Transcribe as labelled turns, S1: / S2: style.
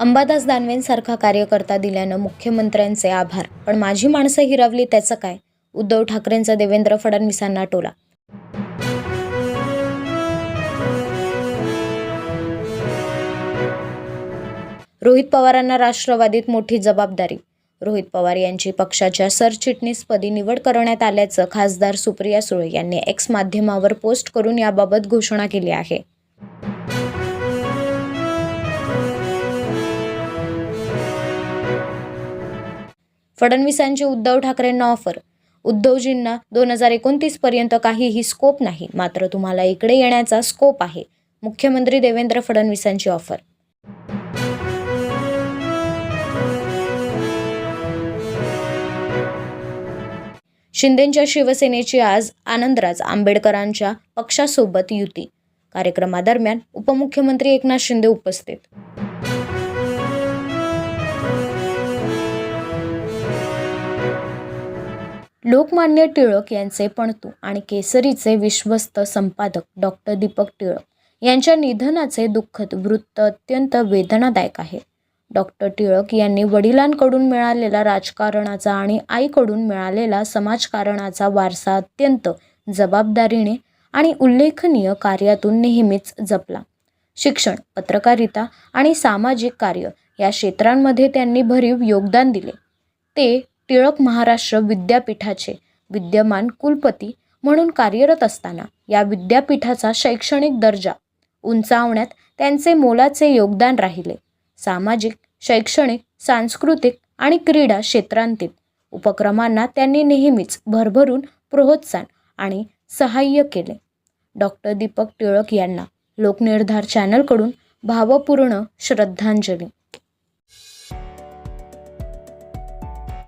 S1: अंबादास दानवेंसारखा कार्यकर्ता दिल्यानं मुख्यमंत्र्यांचे आभार. पण माझी माणसं हिरावली त्याचं काय? उद्धव ठाकरेंचा देवेंद्र फडणवीसांना टोला. रोहित पवारांना राष्ट्रवादीत मोठी जबाबदारी. रोहित पवार यांची पक्षाच्या सरचिटणीसपदी निवड करण्यात आल्याचं खासदार सुप्रिया सुळे यांनी एक्स माध्यमावर पोस्ट करून याबाबत घोषणा केली आहे. फडणवीसांची उद्धव ठाकरेंना ऑफर उद्धवजींना दोन हजार एकोणतीस पर्यंत काहीही स्कोप नाही मात्र तुम्हाला इकडे येण्याचा स्कोप आहे. मुख्यमंत्री देवेंद्र फडणवीसांची ऑफर शिंदेंच्या शिवसेनेची आज आनंदराज आंबेडकरांच्या पक्षासोबत युती. कार्यक्रमादरम्यान उपमुख्यमंत्री एकनाथ शिंदे उपस्थित. लोकमान्य टिळक यांचे पणतू आणि केसरीचे विश्वस्त संपादक डॉक्टर दीपक टिळक यांच्या निधनाचे दुःखद वृत्त अत्यंत वेदनादायक आहे. डॉक्टर टिळक यांनी वडिलांकडून मिळालेला राजकारणाचा आणि आईकडून मिळालेला समाजकारणाचा वारसा अत्यंत जबाबदारीने आणि उल्लेखनीय कार्यातून नेहमीच जपला. शिक्षण पत्रकारिता आणि सामाजिक कार्य या क्षेत्रांमध्ये त्यांनी भरीव योगदान दिले. ते टिळक महाराष्ट्र विद्यापीठाचे विद्यमान कुलपती म्हणून कार्यरत असताना या विद्यापीठाचा शैक्षणिक दर्जा उंचावण्यात त्यांचे मोलाचे योगदान राहिले. सामाजिक शैक्षणिक सांस्कृतिक आणि क्रीडा क्षेत्रांतील उपक्रमांना त्यांनी नेहमीच भरभरून प्रोत्साहन आणि सहाय्य केले. डॉक्टर दीपक टिळक यांना लोकनिर्धार चॅनलकडून भावपूर्ण श्रद्धांजली.